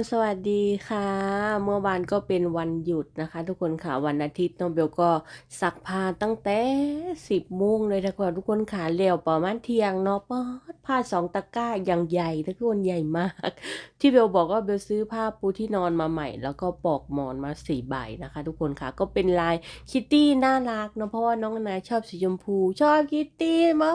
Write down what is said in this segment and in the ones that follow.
นสวัสดีค่ะ เมื่อวานก็เป็นวันหยุดนะคะ ทุกคนค่ะวันอาทิตย์น้องเบลก็ซักผ้าตั้งแต่สิบโมงเลยทุกคนทุกคนค่ะเร็วประมาณเที่ยงเนาะปอดผ้าสองตะกร้าอย่างใหญ่ทุกคนใหญ่มาก ที่เบลบอกว่าเบลซื้อผ้าปูที่นอนมาใหม่ แล้วก็ปอกหมอนมาสี่ใบนะคะ ทุกคนค่ะก็เป็นลายคิตตี้น่ารักเนาะเพราะว่าน้องนายชอบสีชมพู ชอบคิตตี้มา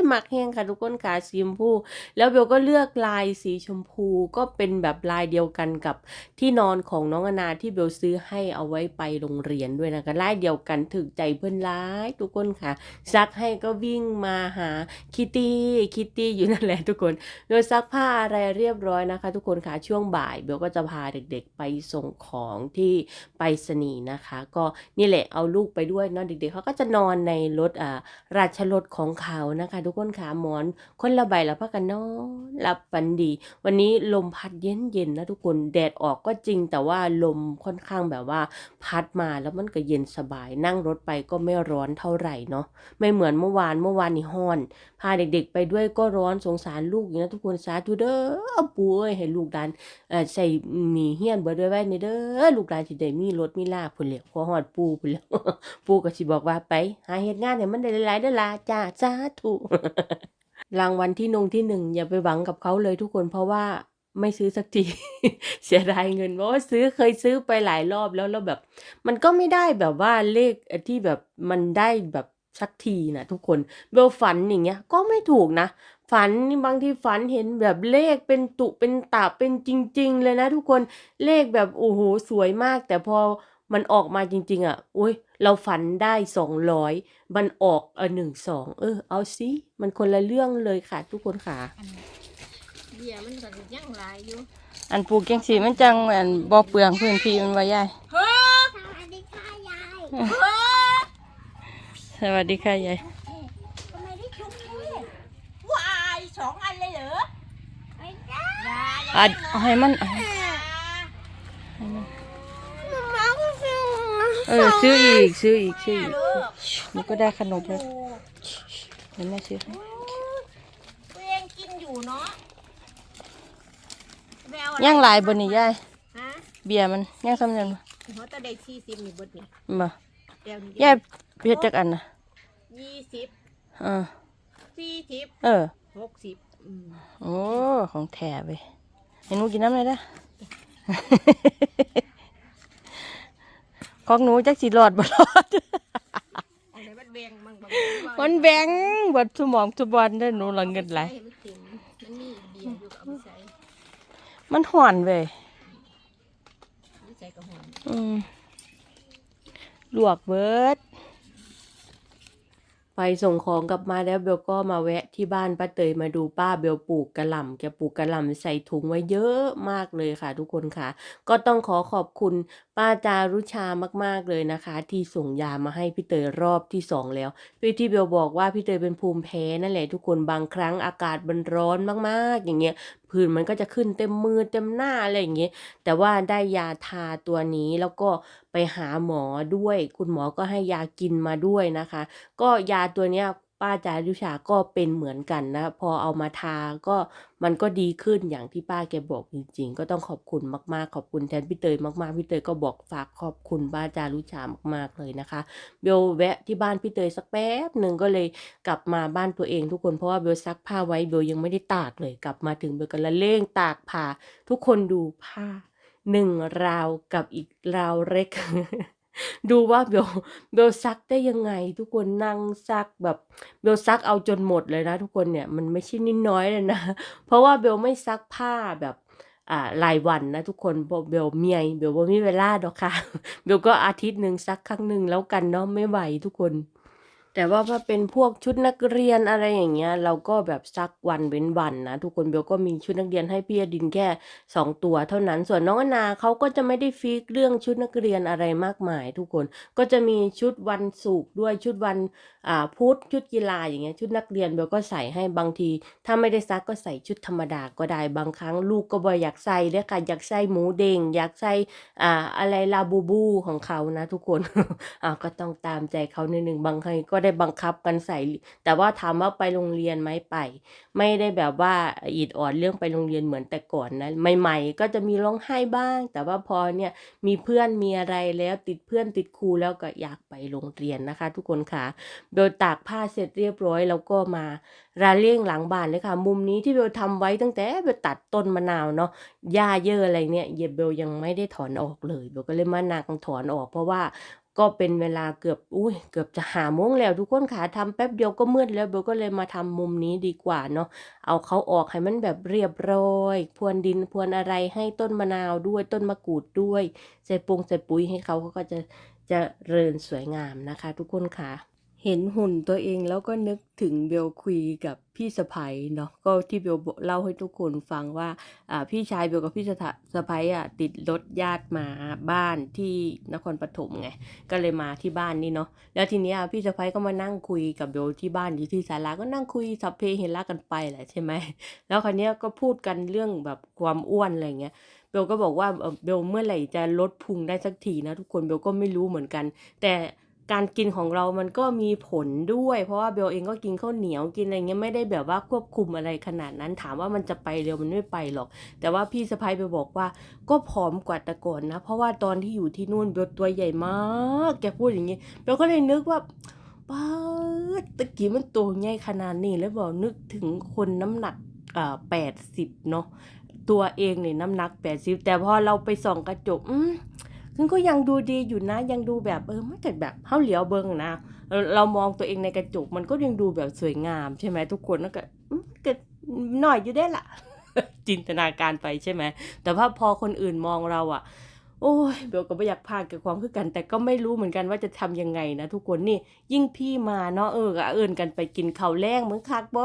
กหมักแห้งค่ะทุกคนค่ะสีชมพู แล้วเบลก็เลือกลายสีชมพูก็เป็นแบบลายเดียวกันกับที่นอนของน้องอนาที่เบลซื้อให้เอาไว้ไปโรงเรียนด้วยนะคะลายเดียวกันถึกใจเพื่อนร้ายทุกคนค่ะ ซักให้ก็วิ่งมาหาคิตตี้คิตตี้อยู่นั่นแหละทุกคน โดยซักผ้าอะไรเรียบร้อยนะคะ ทุกคนค่ะช่วงบ่ายเบลก็จะพาเด็กๆไปส่งของที่ไปรษณีนะคะ ก็นี่แหละเอาลูกไปด้วยเนาะเด็กๆเขาก็จะนอนในรถอ่าราชรถของเขานะคะ ทุกคนค่ะหมอนคนละใบแล้วพักกันนอนหลับฝันดี วันนี้ลมพัดเย็นเย็นๆนะทุกคนแดดออกก็จริง แต่ว่าลมค่อนข้างแบบว่า พัดมาแล้วมันก็เย็นสบาย นั่งรถไปก็ไม่ร้อนเท่าไหร่เนาะไม่เหมือนเมื่อวานเมื่อวานนี่ฮ้อน พาเด็กๆ ไปด้วยก็ร้อนสงสารลูกอย่างนะทุกคนสาธุเด้อปู่เอ้ยให้ลูกดานใส่หนีเฮี้ยนเบิดไว้ไว้ในเด้อลูกดานสิได้มีรถมีลาพุ่นแหล้วพอฮอดปูพุ่นแหล้วปูก็สิบอกว่าไป หาเฮ็ดงานให้มันได้หลายๆเด้อล่ะจ้าสาธุรางวัลที่นงที่หนึ่งอย่าไปหวังกับเขาเลยทุกคนเพราะว่า ไม่ซื้อสักที เสียดายเงินเพราะว่าซื้อเคยซื้อไปหลายรอบแล้วแล้วแบบ มันก็ไม่ได้แบบว่าเลขที่แบบมันได้แบบสักทีนะทุกคนเบลฝันอย่างเงี้ยก็ไม่ถูกนะ ฝันบางทีฝันเห็นแบบเลขเป็นตุเป็นตาเป็นจริง ๆ เลยนะทุกคนเลขแบบโอ้โหสวยมาก แต่พอมันออกมาจริง ๆ อะอุ้ยเราฝันได้สองร้อยมันออกเออหนึ่งสองเออเอาสิมันคนละเรื่องเลยค่ะ ทุกคนค่ะ เบียร์มันก็สิยังหลายอยู่อันปลูกจังสีมันจังอันบ่เปลืองพื้นที่มันว่ายายเฮ้อสวัสดีค่ะยายเฮ้อสวัสดีค่ะยายทำไมได้ชุบเลยวายสองอันเลยเหรอไม่ได้ยาอัดเอาให้มันมาม่าก็ซื้อเออซื้ออีกซื้ออีกซื้ออีกลูกนี่ก็ได้ขนมแล้วโอ้เดี๋ยวแม่ซื้อให้ ตัวเองกินอยู่เนาะ แววอะไรย่างหลายบนนี่ยายฮะเบียร์มันย่างสำเร็จบ่หัวตะได้สี่สิบนี่เบดนี่บ่เดี๋ยวนี้ยายเพียจักอันน่ะยี่สิบเออสี่สิบเออ หกสิบอืมโอ้ ของแถไปเห็นหนูกินน้ำเลยนะ ของหนูจักสิรอดบ่รอดเอาไหนมันแบงมั่งบังมันแบ่งเบดสมองทุบวันได้อหนูละเงินไหลายมันเต็มมันมีเบียร์อยู่กับเอาไปใส่ มันห่อนเว้ยเอาไปใส่กระหอนอืมลวกเบิดไปส่งของกลับมาแล้วเบลก็มาแวะที่บ้านป้าเตยมาดูป้าเบลปลูกกระหล่ำแกปลูกกระหล่ำใส่ถุงไว้เยอะมากเลยค่ะทุกคนค่ะ ก็ต้องขอขอบคุณ ป้าจารุชามากๆเลยนะคะ ที่ส่งยามาให้พี่เตยรอบที่สองแล้วพี่ที่เบลบอกว่าพี่เตยเป็นภูมิแพ้นั่นแหละทุกคนบางครั้งอากาศมันร้อนมากๆ อย่างเงี้ยผื่นมันก็จะขึ้นเต็มมือเต็มหน้าอะไรอย่างเงี้ยแต่ว่าได้ยาทาตัวนี้แล้วก็ไปหาหมอด้วย คุณหมอก็ให้ยากินมาด้วยนะคะ ก็ยาตัวเนี้ย ป้าจารุชาก็เป็นเหมือนกันนะ พอเอามาทาก็มันก็ดีขึ้นอย่างที่ป้าแกบอกจริง ๆ ก็ต้องขอบคุณมากๆ ขอบคุณแทนพี่เตยมากๆพี่เตยก็บอกฝากขอบคุณป้าจารุชามากๆเลยนะคะเบลแวะที่บ้านพี่เตยสักแป๊บหนึ่งก็เลยกลับมาบ้านตัวเองทุกคนเพราะว่าเบลซักผ้าไว้เบลยังไม่ได้ตากเลย กลับมาถึงเบลก็ละเล่งตากผ้าทุกคนดูผ้าหนึ่งราวกับอีกราวเล็ก ดูว่าเบลเบลซักได้ยังไง ทุกคนนั่งซักแบบเบลซักเอาจนหมดเลยนะ ทุกคนเนี่ยมันไม่ใช่นิดน้อยเลยนะ เพราะว่าเบลไม่ซักผ้าแบบอ่ารายวันนะทุกคนเบลเมียเบลว่ามีเวลาดอกค่ะเบลก็อาทิตย์หนึ่งซักครั้งหนึ่งแล้วกันเนาะไม่ไหวทุกคน แต่ว่าถ้าเป็นพวกชุดนักเรียนอะไรอย่างเงี้ย เราก็แบบซักวันเว้นวันนะทุกคนเบลก็มีชุดนักเรียนให้พี่อดินแค่สองตัว เท่านั้นส่วนน้องอนาเขาก็จะไม่ได้ฟิกเรื่องชุดนักเรียนอะไรมากมาย ทุกคนก็จะมีชุดวันศุกร์ด้วยชุดวันอ่าพุธชุดกีฬาอย่างเงี้ยชุดนักเรียนเบลก็ใส่ให้บางที ถ้าไม่ได้ซักก็ใส่ชุดธรรมดาก็ได้บางครั้งลูกก็บ่อยากใส่เด้อค่ะอยากใส่หมูเด้งอยากใส่อ่าอะไรลาบูบูของเขานะ ทุกคนอ่าก็ต้องตามใจเขานิดนึงบางครั้งก็ได้บังคับกันใส่ แต่ว่าถามว่าไปโรงเรียนไหมไป ไม่ได้แบบว่าอิดออดเรื่องไปโรงเรียนเหมือนแต่ก่อนนะใหม่ ๆ ก็จะมีร้องไห้บ้าง แต่ว่าพอเนี่ยมีเพื่อนมีอะไรแล้วติดเพื่อนติดครูแล้วก็อยากไปโรงเรียนนะคะ ทุกคนค่ะเบลตากผ้าเสร็จเรียบร้อยแล้วก็มาราเลี่ยงหลังบ้านเลยค่ะ มุมนี้ที่เบลทำไว้ตั้งแต่เบลตัดต้นมะนาวเนาะหญ้าเยอะอะไรเนี่ยเยบเบลยังไม่ได้ถอนออกเลยเบลก็เลยมานั่งถอนออก เพราะว่า ก็เป็นเวลาเกือบอุ้ยเกือบจะหาโมงแล้วทุกคนค่ะทำแป๊บเดียวก็มืดแล้วเบลก็เลยมาทำมุมนี้ดีกว่าเนาะเอาเขาออกให้มันแบบเรียบร้อยพรวนดินพรวนอะไรให้ต้นมะนาวด้วยต้นมะกรูดด้วยใส่ปงใส่ปุ๋ยให้เขาเขาก็จะจะเริญสวยงามนะคะ ทุกคนค่ะ เห็นหุ่นตัวเองแล้วก็นึกถึงเบลคุยกับพี่สะพ้ยเนาะก็ที่เบลบอกเล่าให้ทุกคนฟังว่าอ่าพี่ชายเบลกับพี่สะสะพ้ยอะติดรถญาติมาบ้านที่นครปฐมไงก็เลยมาที่บ้านนี่เนาะแล้วทีเนี้ยพี่สะพ้ยก็มานั่งคุยกับเบลที่บ้านอยู่ที่ศาลาก็นั่งคุยสัพเพเฮระกันไปแหละใช่ไหมแล้วคราวเนี้ยก็พูดกันเรื่องแบบความอ้วนอะไรเงี้ยเบลก็บอกว่าเบลเมื่อไหร่จะลดพุงได้สักทีนะทุกคนเบลก็ไม่รู้เหมือนกัน แต่ การกินของเรามันก็มีผลด้วย เพราะว่าเบลเองก็กินข้าวเหนียวกินอะไรเงี้ยไม่ได้แบบว่าควบคุมอะไรขนาดนั้น ถามว่ามันจะไปเร็วมันไม่ไปหรอก แต่ว่าพี่สะพ้ยไปบอกว่า ก็ผอมกว่าแต่ก่อนนะ เพราะว่าตอนที่อยู่ที่นู่นเบลตัวใหญ่มากแกพูดอย่างนี้เบลก็เลยนึกว่าป้าตะกี้มันตัวใหญ่ขนาดนี้แล้วบอกนึกถึงคนน้ำหนักอ่าแปดสิบเนาะตัวเองเนี่ยน้ำหนักแปดสิบแต่พอเราไปส่องกระจกอืม ซึ่งก็ยังดูดีอยู่นะ ยังดูแบบเออไม่เกิดแบบเฮาเหลียวเบิงนะเออเรามองตัวเองในกระจกมันก็ยังดูแบบสวยงามใช่ไหมทุกคนแล้วก็อืมก็หน่อยอยู่ได้ละจินตนาการไปใช่ไหม แต่ว่าพอคนอื่นมองเราอะโอ้ยเบลก็ไม่อยากพากับความคือกัน แต่ก็ไม่รู้เหมือนกันว่าจะทำยังไงนะทุกคนนี่ยิ่งพี่มาเนาะเออก็เอินกันไปกินข้าวแรงเหมือนคักบ่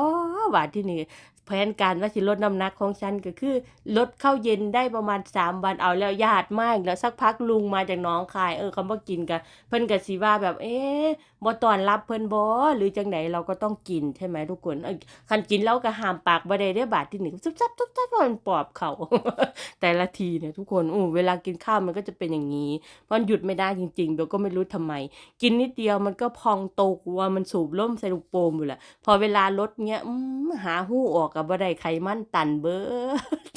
บาที่นี่แผนการว่าสิลดน้ำหนักของฉันก็คือ ลดข้าวเย็นได้ประมาณสามวันเอาแล้วญาติมากแล้วสักพักลุงมาจากน้องคาย เออเขามากินกันเพิ่นก็สิว่าแบบ เอ๊ะบ่ตอนรับเพิ่นบ่หรือจังไหนเราก็ต้องกินใช่ไหมทุกคนคันกินแล้วก็ห้ามปากบ่ได้เด้อบาดที่หนี่งซุบซับซุบซับมันปอบเขาแต่ละทีเนี่ยทุกคนอู้เวลากินข้าวมันก็จะเป็นอย่างนี้มันหยุดไม่ได้จริงๆเบลก็ไม่รู้ทำไม กินนิดเดียวมันก็พองโตกว่ามันสูบล่มใส่ลูกโป่งอยู่แหละพอเวลาลดเงี้ยอืมหาหู้ออกกับบ่ได้ไขมันตันเบิด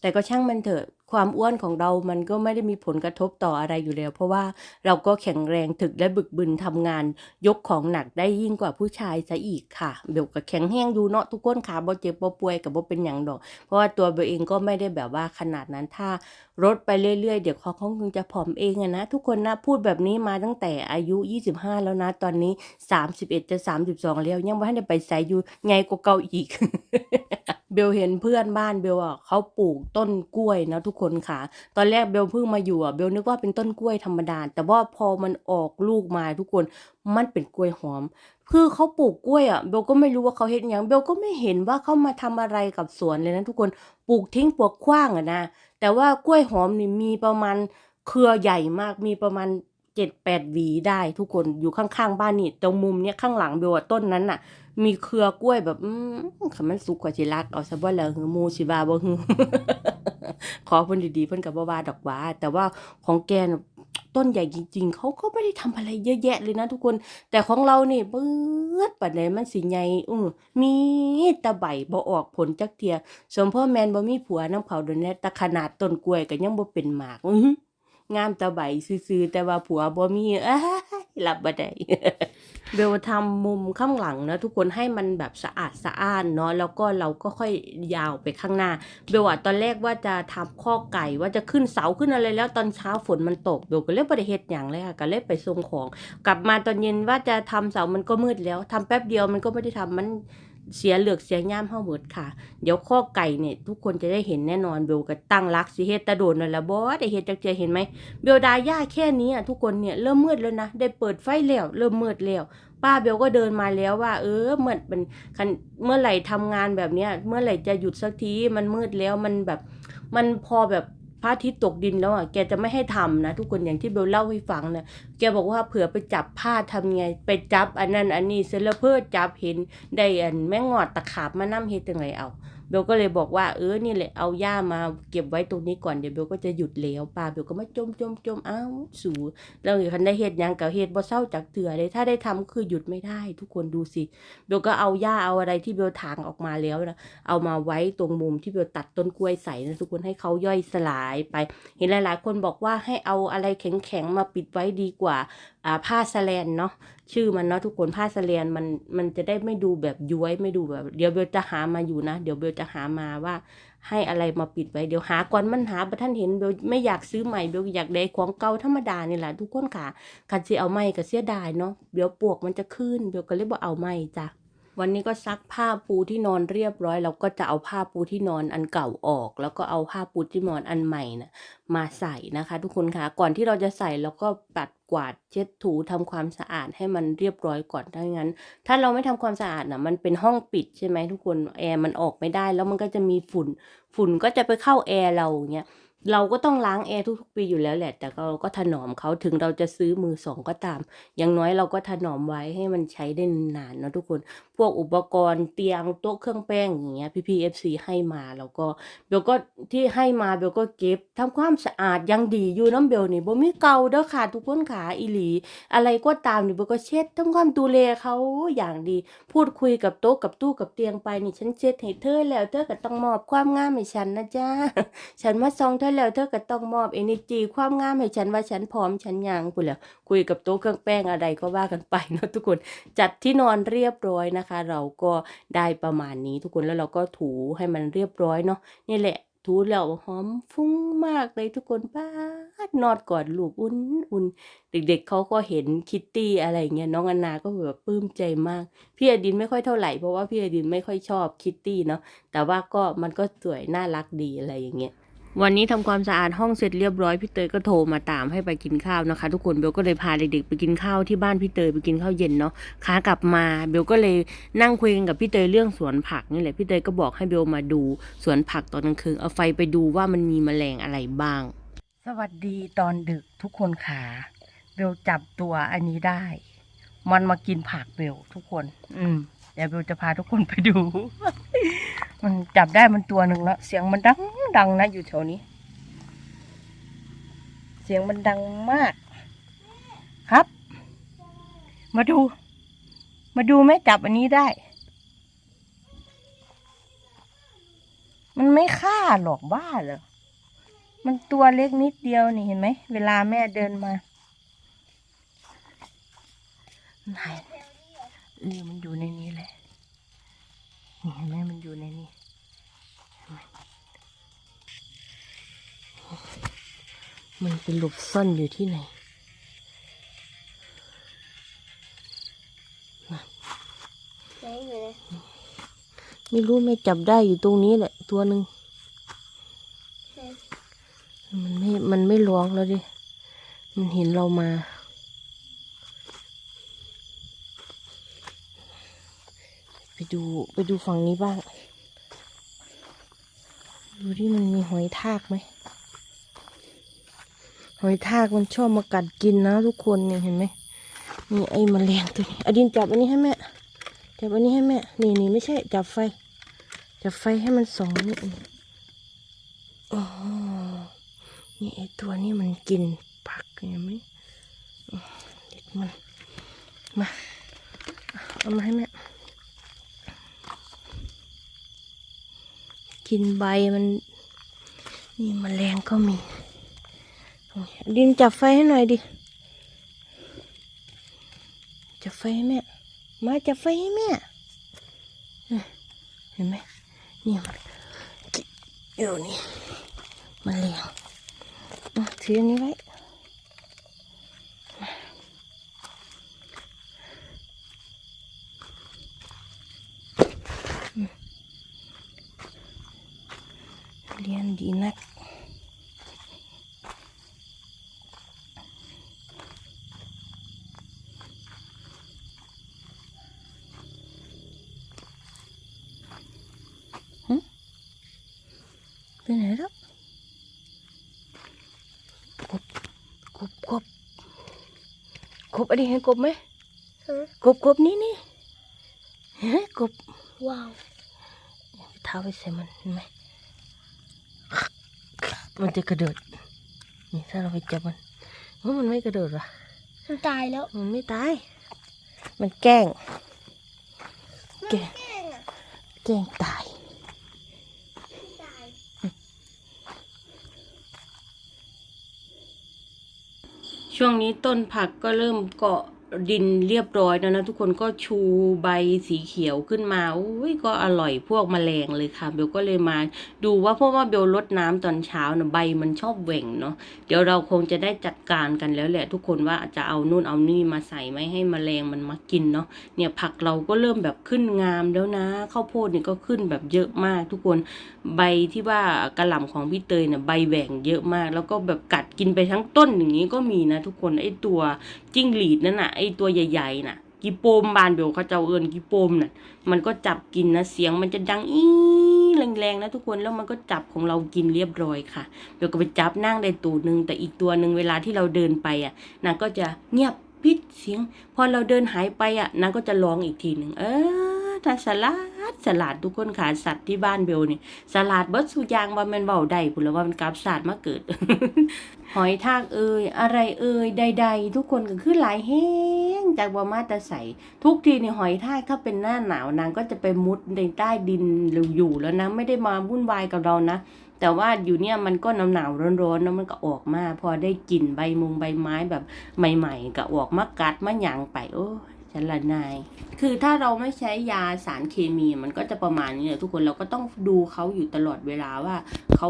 แต่ก็ช่างมันเถอะ ความอ้วนของเรามันก็ไม่ได้มีผลกระทบต่ออะไรอยู่แล้ว เพราะว่าเราก็แข็งแรงถึกและบึกบึนทำงาน ยกของหนักได้ยิ่งกว่าผู้ชายซะอีกค่ะเบลก็แข็งแห้งอยู่เนาะทุกคนขาบ่เจ็บบ่ป่วยกับบ่เป็นหยังดอก เพราะว่าตัวเบลเองก็ไม่ได้แบบว่าขนาดนั้นถ้าลดไปเรื่อยๆ เดี๋ยวเขาคงจะผอมเองอะนะ ทุกคนนะพูดแบบนี้มาตั้งแต่อายุ 25 แล้วนะ ตอนนี้ 31 จะ 32 แล้ว ยังไม่ทันได้ไปใส่อยู่ไงกว่าเก่าอีก เบลเห็นเพื่อนบ้านเบลอะเขาปลูกต้นกล้วยนะทุกคนค่ะ ตอนแรกเบลเพิ่งมาอยู่อะเบลนึกว่าเป็นต้นกล้วยธรรมดา แต่ว่าพอมันออกลูกมาทุกคนมันเป็นกล้วยหอม คือเขาปลูกกล้วยอะเบลก็ไม่รู้ว่าเขาเห็นอย่างเบลก็ไม่เห็นว่าเขามาทำอะไรกับสวนเลยนะทุกคนปลูกทิ้งปลูกขว้างอะนะแต่ว่ากล้วยหอมนี่มีประมาณเครือใหญ่มากมีประมาณเจ็ดแปดหวีได้ทุกคนอยู่ข้างๆบ้านนี่ตรงมุมเนี้ยข้างหลังเบลต้นนั้นน่ะ มีเครือกล้วยแบบอืมคันมันสุกกว่าสิรักเอาซะบ่แล้วหือมูสิว่าบ่หือขอเพิ่นดีๆเพิ่นก็บ่ว่าดอกว่า แต่ว่าของแกนะต้นใหญ่จริง ๆ เขาก็ไม่ได้ทำอะไรเยอะแยะเลยนะทุกคน แต่ของเรานี่เบิดปานใดมันสิใหญ่อือมีตะใบบ่ออกผลจักเทียสมพ่อแมนบ่มีผัวน้ำเขาโดนแน่ต่ขนาดต้นกล้วยก็ยังบ่เป็นหมากอือ งามตะใบซื่อๆแต่ว่าผัวบ่มีอ้ายรับบ่ได้เบลทำมุมข้างหลังนะทุกคนให้มันแบบสะอาดสะอ้านเนาะแล้วก็เราก็ค่อยยาวไปข้างหน้าเบลอะตอนแรกว่าจะทำข้อไก่ว่าจะขึ้นเสาขึ้นอะไรแล้วตอนเช้าฝนมันตกเบลก็เลยบ่ได้เฮ็ดหยังเลยค่ะก็เลยไปส่งของ กลับมาตอนเย็นว่าจะทำเสามันก็มืดแล้วทำแป๊บเดียวมันก็ไม่ได้ทำมัน เสียเหลือกเสียย่ามเฮาหมดค่ะ เดี๋ยวข้อไก่เนี่ยทุกคนจะได้เห็นแน่นอนเบลก็ตั้งรักสิเฮ็ดตะโดนนั่นละบ่ได้เฮ็ดจักเจอเห็นไหมเบลดาย่าแค่นี้อะทุกคนเนี่ยเริ่มมืดแล้วนะได้เปิดไฟแล้วเริ่มมืดแล้วป้าเบลก็เดินมาแล้วว่า เออเมื่อมันคันเมื่อไหร่ทำงานแบบเนี้ยเมื่อไหร่จะหยุดสักทีมันมืดแล้วมันแบบ มันพอแบบ พระอาทิตย์ตกดินแล้วอะแกจะไม่ให้ทำนะ ทุกคนอย่างที่เบลเล่าให้ฟังนะแกบอกว่าเผื่อไปจับผ้าทำไง ไปจับอันนั้นอันนี้เสร็จแล้วเพื่อจับเห็นได้อันแม่งอดตะขาบมาน้ำเฮ็ดยังไงเอา เบลก็เลยบอกว่าเออนี่แหละเอาหญ้ามาเก็บไว้ตรงนี้ก่อนเดี๋ยวเบลก็จะหยุดแล้วปลาเบลก็มาจมจมจมอ้าวสูแล้วคันได้เฮ็ดยังกับเฮ็ดบ่เศร้าจากเถื่อเลยถ้าได้ทำคือหยุดไม่ได้ ทุกคนดูสิเบลก็เอาหญ้าเอาอะไรที่เบลถางออกมาแล้วนะเอามาไว้ตรงมุมที่เบลตัดต้นกล้วยใส่นะทุกคนให้เขาย่อยสลายไป เห็นหลาย ๆ คนบอกว่าให้เอาอะไรแข็งๆมาปิดไว้ดีกว่าอ่าผ้าสแลนเนาะ ชื่อมันเนาะทุกคนผ้าสเลนมันมันจะได้ไม่ดูแบบย้วยไม่ดูแบบ เดี๋ยวเบลจะหามาอยู่นะ เดี๋ยวเบลจะหามาว่า ให้อะไรมาปิดไว้เดี๋ยวหาก่อนมันหาประท่านเห็นเบลไม่อยากซื้อใหม่เบลอยากได้ของเก่าธรรมดานี่แหละทุกคนค่ะคันสิเอาใหม่ก็เสียดายเนาะเดี๋ยวปวกมันจะขึ้นเบลก็เลยบอกเอาใหม่จ้ะ วันนี้ก็ซักผ้าปูที่นอนเรียบร้อยเราก็จะเอาผ้าปูที่นอนอันเก่าออก แล้วก็เอาผ้าปูที่นอนอันใหม่นะมาใส่นะคะ ทุกคนคะก่อนที่เราจะใส่เราก็ปัดกวาดเช็ดถูทำความสะอาดให้มันเรียบร้อยก่อนถ้างั้น ถ้าเราไม่ทำความสะอาดนะมันเป็นห้องปิดใช่ไหมทุกคนแอร์มันออกไม่ได้ แล้วมันก็จะมีฝุ่น ฝุ่นก็จะไปเข้าแอร์เราเงี้ยเราก็ต้องล้างแอร์ทุกๆปีอยู่แล้วแหละ แต่เราก็ถนอมเขาถึงเราจะซื้อมือสองก็ตาม อย่างน้อยเราก็ถนอมไว้ให้มันใช้ได้นานเนอะทุกคน วกอุปกรณ์เตียงโต๊ะเครื่องแป้งอย่างเงี้ยพี่พีเอฟซีให้มาแล้วก็เบลก็ที่ให้มาเบลก็เก็บทำความสะอาดยังดีอยู่น้ำเบลนี่บ่มีเก่าเด้อค่ะทุกคนขาอีหลี อะไรก็ตามนี่เบลก็เช็ดทำความดูแลเขาอย่างดี พูดคุยกับโต๊ะกับตู้กับเตียงไปนี่ฉันเช็ดให้เธอแล้วเธอก็ต้องมอบความงามให้ฉันนะจ๊ะฉันมาซองเธอแล้วเธอก็ต้องมอบเอเนจีความงามให้ฉันว่าฉันพร้อมฉันยังพูดแล้วคุยกับโต๊ะเครื่องแป้งอะไรก็ว่ากันไปเนาะทุกคนจัดที่นอนเรียบร้อยนะคะเราก็ได้ประมาณนี้ทุกคนแล้วเราก็ถูให้มันเรียบร้อยเนาะนี่แหละถูแล้วหอมฟุ้งมากเลยทุกคนป้านอดกอดลูกอุ่นอุ่นเด็กๆเขาก็เห็นคิตตี้อะไรเงี้ยน้องอนนาก็แบบปลื้มใจมาก พี่อดินไม่ค่อยเท่าไหร่เพราะว่าพี่อดินไม่ค่อยชอบคิตตี้เนาะแต่ว่าก็มันก็สวยน่ารักดีอะไรอย่างเงี้ย วันนี้ทำความสะอาดห้องเสร็จเรียบร้อยพี่เตยก็โทรมาตามให้ไปกินข้าวนะคะ ทุกคนเบลก็เลยพาเด็กๆไปกินข้าวที่บ้านพี่เตยไปกินข้าวเย็นเนาะขากลับมาเบลก็เลยนั่งคุยกันกับพี่เตยเรื่องสวนผักนี่แหละพี่เตยก็บอกให้เบลมาดูสวนผักตอนกลางคืนเอาไฟไปดูว่ามันมีแมลงอะไรบ้าง สวัสดีตอนดึกทุกคนขาเบลจับตัวอันนี้ได้ มันมากินผักเบลทุกคน อืม เดี๋ยวเบลจะพาทุกคนไปดู มันจับได้มันตัวหนึ่งแล้ว เสียงมันดังดังนะอยู่แถวนี้ เสียงมันดังมาก ครับ มาดู มาดูไหมจับอันนี้ได้ มันไม่ฆ่าหรอกบ้าเหรอมันตัวเล็กนิดเดียวนี่เห็นไหม เวลาแม่เดินมาไหน เออมันอยู่ในนี้แหละนี่เห็นไหมมันอยู่ในนี้เห็นไหมมันไปหลบซ่อนอยู่ที่ไหนไหนอยู่เลยไม่รู้ไม่จับได้อยู่ตรงนี้แหละ ตัวหนึ่งมันไม่ มันไม่ร้องแล้วดิ มันเห็นเรามา ไปดูไปดูฝั่งนี้บ้าง ดูที่มันมีหอยทากไหม หอยทากมันชอบมากัดกินนะทุกคนนี่เห็นไหมนี่ไอ้แมลงตัวนี้อดินจับอันนี้ให้แม่จับอันนี้ให้แม่ นี่นี่ไม่ใช่ จับไฟ จับไฟให้มันส่องนิดนึงอ๋อนี่ไอตัวนี้มันกินผักเห็นไหมเด็ดมัน มา เอามาให้แม่ กินใบมัน นี่มแมลงก็มีโอ้ยดินจับไฟให้หน่อยดิ จับไฟให้แม่ มาจับไฟให้แม่ เห็นไหมนี่มันอยู่นี่มแมลงถืออันนี้ไว้อืมเลี้ยงดีนัก ไปไหนแล้วกบกบกบก บอันนี้เห็นกบไหมฮะกบกบนี่นี่เฮ้ยกบว้าวทท้าไปใส่มันเห็นไหมมันจะกระโดดนี่ถ้าเราไปจับมันเฮ้ยมันไม่กระโดดว่ะมันตายแล้ว มันไม่ตาย มันแกล้ง แกล้งแกล้งอะแกล้งตาย ตาย ช่วงนี้ต้นผักก็เริ่มเกาะ ดินเรียบร้อยแล้วนะทุกคนก็ชูใบสีเขียวขึ้นมาอุ้ยก็อร่อยพวกแมลงเลยค่ะเบลก็เลยมา ดูว่าเพราะว่าเบลลดน้ำตอนเช้านะใบมันชอบแหว่งเนาะเดี๋ยวเราคงจะได้จัดการกันแล้วแหละ ทุกคนว่าจะเอานู่นเอานี่มาใส่ไม่ให้แมลงมันมากินเนาะเนี่ยผักเราก็เริ่มแบบขึ้นงามแล้วนะข้าวโพดนี่ก็ขึ้นแบบเยอะมากทุกคนใบที่ว่ากระหล่ำของพี่เตยเนี่ยใบแหว่งเยอะมาก แล้วก็แบบกัดกินไปทั้งต้นอย่างนี้ก็มีนะ ทุกคนไอตัวจิ้งหรีดนั่นน่ะไอตัวใหญ่ๆน่ะกีโปมบานเบลเขาเจ้าเอิญกีโปมน่ะมันก็จับกินนะเสียงมันจะดังอีแรงๆนะทุกคนแล้วมันก็จับของเรากินเรียบร้อยค่ะเบลก็ไปจับนั่งได้ตัวหนึ่งแต่อีกตัวหนึ่งเวลาที่เราเดินไปอะนางก็จะเงียบปิดเสียง พอเราเดินหายไปอะนางก็จะร้องอีกทีหนึ่งเออ ถ้าสลัดสลัดทุกคนขาสัตว์ที่บ้านเบลนี่สลัดเบิดสุยางว่ามันเบาได้พุ่นแล้วว่ามันกลับศาสตร์มาเกิด หอยทากเอ่ยอะไรเอ่ยใด ๆ ทุกคนก็คือหลายแห้งจากบ่มาต่ใสทุกทีนี่หอยทากถ้าเป็นหน้าหนาวนางก็จะไปมุดในใต้ดินอยู่แล้วนะไม่ได้มาวุ่นวายกับเรานะแต่ว่าอยู่เนี่ยมันก็หนาวหนาวๆร้อนๆแล้วมันก็ออกมา พอได้กลิ่นใบมุงใบไม้แบบใหม่ ๆ ก็ออกมากัดมาหยางไปโอ้ ฉันละนาย คือถ้าเราไม่ใช้ยาสารเคมีมันก็จะประมาณนี้แหละทุกคนเราก็ต้องดูเขาอยู่ตลอดเวลาว่าเขา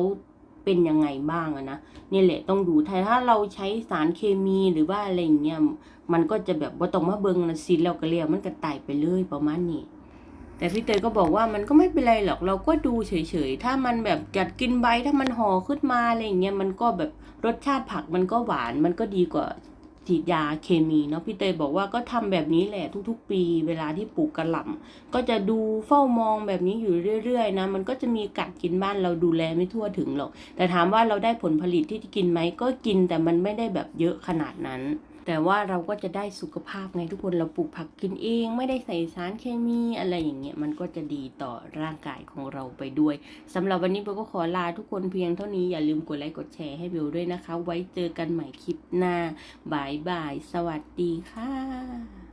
เป็นยังไงบ้างอะนะนี่แหละต้องดูแต่ถ้าเราใช้สารเคมีหรือว่าอะไรอย่างเงี้ยมันก็จะแบบว่าต้องมาเบิงนะซิแล้วก็เรียกมันก็ตายไปเลยประมาณนี้แต่พี่เตยก็บอกว่ามันก็ไม่เป็นไรหรอกเราก็ดูเฉยๆ ถ้ามันแบบกัดกินใบถ้ามันห่อขึ้นมาอะไรอย่างเงี้ยมันก็แบบรสชาติผักมันก็หวานมันก็ดีกว่า ฉีดยาเคมีเนาะพี่เตยบอกว่าก็ทำแบบนี้แหละทุกๆ ปี เวลาที่ปลูกกระหล่ำก็จะดูเฝ้ามองแบบนี้อยู่เรื่อยๆนะมันก็จะมีกัดกินบ้านเราดูแลไม่ทั่วถึงหรอก แต่ถามว่าเราได้ผลผลิตที่กินไหมก็กินแต่มันไม่ได้แบบเยอะขนาดนั้น แต่ว่าเราก็จะได้สุขภาพไงทุกคนเราปลูกผักกินเอง ไม่ได้ใส่สารเคมีอะไรอย่างเงี้ยมันก็จะดีต่อร่างกายของเราไปด้วยสำหรับวันนี้เบลก็ขอลาทุกคนเพียงเท่านี้อย่าลืมกดไลค์กดแชร์ให้เบลด้วยนะคะ ไว้เจอกันใหม่คลิปหน้าบายบาย สวัสดีค่ะ